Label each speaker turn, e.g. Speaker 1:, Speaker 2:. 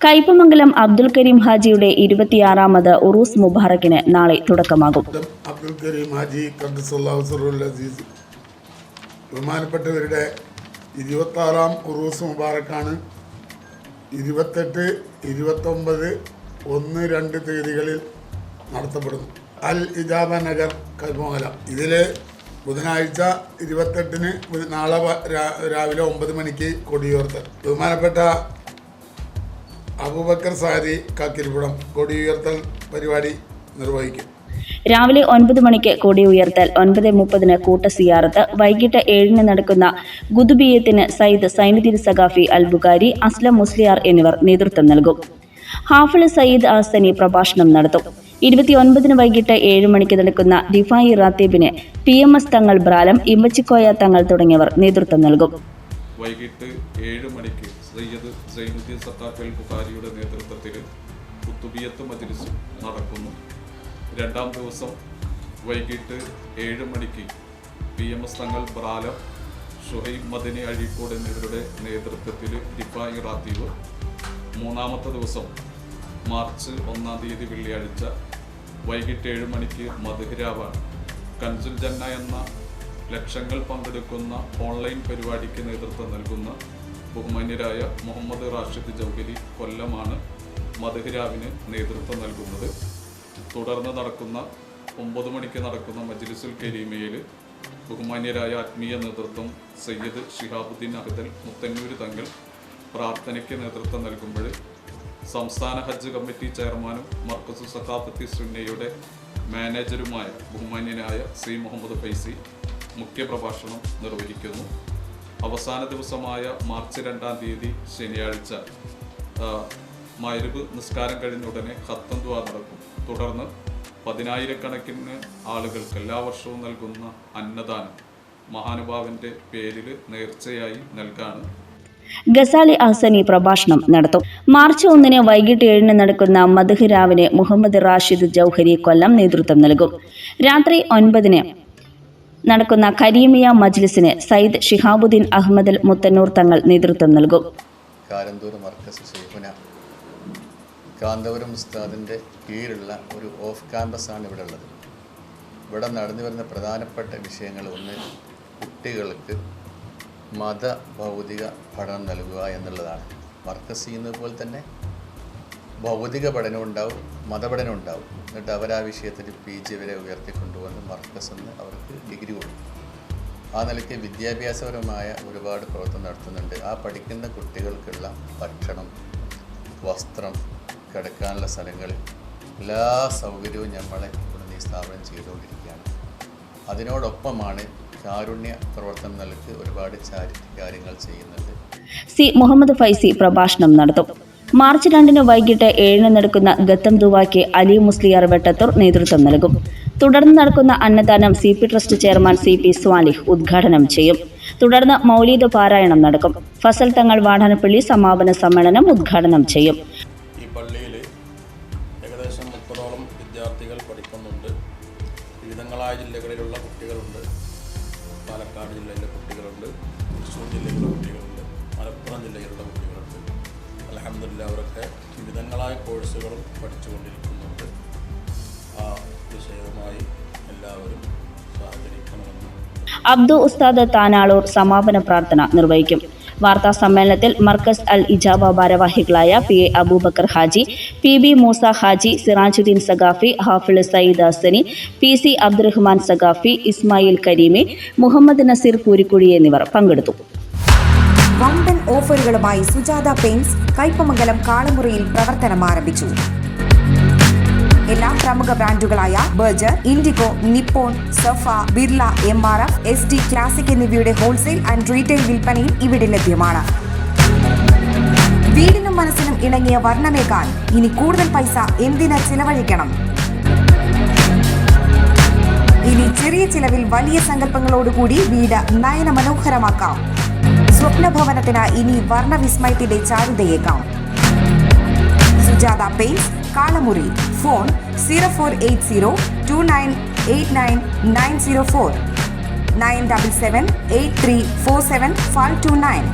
Speaker 1: കയ്പമംഗലം അബ്ദുൽ കരീം ഹാജിയുടെ ഇരുപത്തിയാറാമത് ഉറൂസ് മുബാറക്കിന് നാളെ തുടക്കമാകും.
Speaker 2: അബ്ദുൽ കരീം ഹാജി അസീസ് ബഹുമാനപ്പെട്ടവരുടെ ഇരുപത്താറാം ഉറൂസ് മുബാറക്കാണ്. ഇരുപത്തെട്ട് ഇരുപത്തൊമ്പത് ഒന്ന് രണ്ട് തീയതികളിൽ നടത്തപ്പെടുന്നു. അൽ ഇജാബ നഗർ കൈമംഗലം ഇതിൽ ബുധനാഴ്ച ഇരുപത്തെട്ടിന് നാളെ രാവിലെ ഒമ്പത് മണിക്ക് കൊടിയോർത്ത് ബഹുമാനപ്പെട്ട അബൂബക്കർ സാരി കാക്കിരിപ്പുറം കൊടിയുയർത്തൽ പരിപാടി നിർവഹിക്കും.
Speaker 1: രാവിലെ ഒൻപത് മണിക്ക് കൊടി ഉയർത്തൽ ഒൻപത് മുപ്പതിന് കൂട്ട സിയാറത്ത് വൈകിട്ട് ഏഴിന് നടക്കുന്ന ഗുദുബിയത്തിന് സയ്യിദ് സൈനുദ്ദീൻ സഖാഫി അൽ ബുഖാരി അസ്ലം മുസ്ലിയാർ എന്നിവർ നേതൃത്വം നൽകും. ഹാഫിൾ സയ്യിദ് ആസനി പ്രഭാഷണം നടത്തും. ഇരുപത്തിയൊൻപതിന് വൈകിട്ട് ഏഴ് മണിക്ക് നടക്കുന്ന ദിഫായി റാത്തീബിന് P M S Thangal Bralam Immachikoya തങ്ങൾ തുടങ്ങിയവർ നേതൃത്വം നൽകും.
Speaker 3: വൈകിട്ട് ഏഴ് മണിക്ക് സയ്യദ് സൈനുദ്ദീൻ സത്താഫൽ ബുഖാരിയുടെ നേതൃത്വത്തിൽ കുത്തുബിയത്ത് മജ്ലിസ് നടക്കുന്നു. രണ്ടാം ദിവസം വൈകിട്ട് ഏഴ് മണിക്ക് P M S Thangal ബ്രാലം Shuhaib Madani Azhikode എന്നിവരുടെ നേതൃത്വത്തിൽ ഡിഫായി റാത്തീവ് മൂന്നാമത്തെ ദിവസം മാർച്ച് ഒന്നാം തീയതി വെള്ളിയാഴ്ച വൈകിട്ട് ഏഴ് മണിക്ക് മധുരാവാണ് കൻസുൽ ജന്ന എന്ന ലക്ഷങ്ങൾ പങ്കെടുക്കുന്ന ഓൺലൈൻ പരിപാടിക്ക് നേതൃത്വം നൽകുന്ന ബഹുമാന്യരായ മുഹമ്മദ് റാഷിദ് ജൗഹലി കൊല്ലമാണ് മധുഹിരാവിന് നേതൃത്വം നൽകുന്നത്. തുടർന്ന് നടക്കുന്ന ഒമ്പത് മണിക്ക് നടക്കുന്ന മജ്ലിസുൽ കരീമയിൽ ബഹുമാന്യരായ ആത്മീയ നേതൃത്വം സയ്യിദ് ഷിഹാബുദ്ദീൻ അഹദൽ മുത്തന്നൂർ തങ്ങൾ പ്രാർത്ഥനയ്ക്ക് നേതൃത്വം നൽകുമ്പോൾ സംസ്ഥാന ഹജ്ജ് കമ്മിറ്റി ചെയർമാനും മർക്കസു സഖാഫത്തി സുന്നയുടെ മാനേജരുമായ ബഹുമാന്യനായ സി മുഹമ്മദ് ഫൈസി മുഖ്യപ്രഭാഷണം നിർവഹിക്കുന്നു. അവസാന ദിവസമായ മാർച്ച് രണ്ടാം തീയതി ശനിയാഴ്ച മരുവ് നിസ്കാരം കഴിഞ്ഞ ഉടനെ ഹത്തന്തുവ നടക്കും. തുടർന്ന് പതിനായിരക്കണക്കിന് ആളുകൾക്ക് എല്ലാ വർഷവും നൽകുന്ന അന്നദാനം മഹാനുഭാവന്റെ പേരിൽ നേർച്ചയായി നൽകാണ്.
Speaker 1: ഗസാലി അഹ്സനി പ്രഭാഷണം നടത്തും. മാർച്ച് ഒന്നിന് വൈകിട്ട് ഏഴിന് നടക്കുന്ന മധുഹിരാവിന് മുഹമ്മദ് റാഷിദ് ജൗഹരി കൊല്ലം നേതൃത്വം നൽകും. രാത്രി ഒൻപതിന് നടക്കുന്ന കരീമിയ മജ്ലിസിന് സയ്യിദ് ഷിഹാബുദ്ദീൻ അഹമ്മദ് മുത്തന്നൂർ തങ്ങൾ നേതൃത്വം നൽകും.
Speaker 4: മർക്കസ് കാന്തപുരം ഉസ്താദിന്റെ കീഴിലുള്ള ഒരു ഓഫ് ക്യാമ്പസാണ് ഇവിടെ ഉള്ളത്. ഇവിടെ നടന്നു വരുന്ന പ്രധാനപ്പെട്ട വിഷയങ്ങൾ ഒന്ന് കുട്ടികൾക്ക് മത ഭൗതിക പഠനം നൽകുക എന്നുള്ളതാണ്. വർക്കസ് ചെയ്യുന്നത് പോലെ തന്നെ ഭൗതിക പഠനം ഉണ്ടാവും മതപഠനം ഉണ്ടാവും. എന്നിട്ട് അവർ ആ വിഷയത്തിൽ പി ജി വരെ ഉയർത്തിക്കൊണ്ടുവന്ന് മർക്കസ് എന്ന് അവർക്ക് ഡിഗ്രി കൊടുക്കും. ആ നിലയ്ക്ക് വിദ്യാഭ്യാസപരമായ ഒരുപാട് പ്രവർത്തനം നടത്തുന്നുണ്ട്. ആ പഠിക്കുന്ന കുട്ടികൾക്കുള്ള ഭക്ഷണം വസ്ത്രം കിടക്കാനുള്ള സ്ഥലങ്ങൾ എല്ലാ സൗകര്യവും നമ്മളെ ഇവിടുന്ന് ഈ സ്ഥാപനം ചെയ്തുകൊണ്ടിരിക്കുകയാണ്. അതിനോടൊപ്പമാണ് കാരുണ്യ പ്രവർത്തനം നൽകി ഒരുപാട് ചാരിറ്റി കാര്യങ്ങൾ ചെയ്യുന്നുണ്ട്.
Speaker 1: സി മുഹമ്മദ് ഫൈസി പ്രഭാഷണം നടത്തും. മാർച്ച് രണ്ടിന് വൈകിട്ട് ഏഴിന് നടക്കുന്ന ഗത്തം ദുവാക്ക് അലി മുസ്ലിയാർ വെട്ടത്തൂർ നേതൃത്വം നൽകും. തുടർന്ന് നടക്കുന്ന അന്നദാനം C P trust chairman C P Swalih ഉദ്ഘാടനം ചെയ്യും. തുടർന്ന് മൗലീദ് പാരായണം നടക്കും. ഫസൽ തങ്ങൾ വാടാനപ്പള്ളി സമാപന സമ്മേളനം ഉദ്ഘാടനം ചെയ്യും.
Speaker 5: ഈ പള്ളിയിൽ ഏകദേശം മുപ്പതോളം വിദ്യാർത്ഥികൾ പഠിക്കുന്നുണ്ട്. വിവിധങ്ങളായ ജില്ലകളിലുള്ള കുട്ടികളുണ്ട്. പാലക്കാട് ജില്ലയിലെ കുട്ടികളുണ്ട്. തൃശ്ശൂർ ജില്ലയിലുള്ള കുട്ടികളുണ്ട്. മലപ്പുറം ജില്ലയിലുള്ള കുട്ടികളുണ്ട്. അലഹമില്ല അവരൊക്കെ വിവിധങ്ങളായ കോഴ്സുകളും പഠിച്ചുകൊണ്ടിരിക്കുന്നുണ്ട്. ആ വിഷയവുമായി എല്ലാവരും സഹകരിക്കണമെന്ന്
Speaker 1: അബ്ദു ഉസ്താദ് താനാളൂർ സമാപന പ്രാർത്ഥന നിർവഹിക്കും. വാർത്താ സമ്മേളനത്തിൽ മർക്കസ് അൽ ഇജാബ ഭാരവാഹികളായ P A Abubakar Haji P B Moosa Haji Sirajuddin Saqafi Hafiz Sayyid Hasani P C Abdurahman Saqafi Ismail Karimi Muhammad Naseer Poorikkuzhi എന്നിവർ പങ്കെടുത്തു.
Speaker 6: വമ്പൻ ഓഫറുകളുമായി സുജാത പെയിന്റ്സ് കൈപ്പമംഗലം കാളമുറിയിൽ പ്രവർത്തനം ആരംഭിച്ചു. എല്ലാ പ്രമുഖ ബ്രാൻഡുകളായ Berger Indigo Nippon Safa Birla M R F S D classic എന്നിവയുടെ ഹോൾസെയിൽ ആൻഡ് റീറ്റെയിൽ വിൽപ്പനയും ഇവിടെ ലഭ്യമാണ്. വീടിനും മനസ്സിനും ഇണങ്ങിയ വർണമേക്കാൻ ഇനി കൂടുതൽ പൈസ എന്തിന് ചിലവഴിക്കണം? ഇനി ചെറിയ ചിലവിൽ വലിയ സങ്കല്പങ്ങളോടുകൂടി വീട് നയന മനോഹരമാക്കാം സ്വപ്നഭവനത്തിന് ഇനി വർണവിസ്മയത്തിന്റെ ചാരുതയേക്കാം. Sujatha paints Kalamuri. Phone zero four eight zero two nine eight nine nine zero four. Nine double seven eight three four seven five two nine.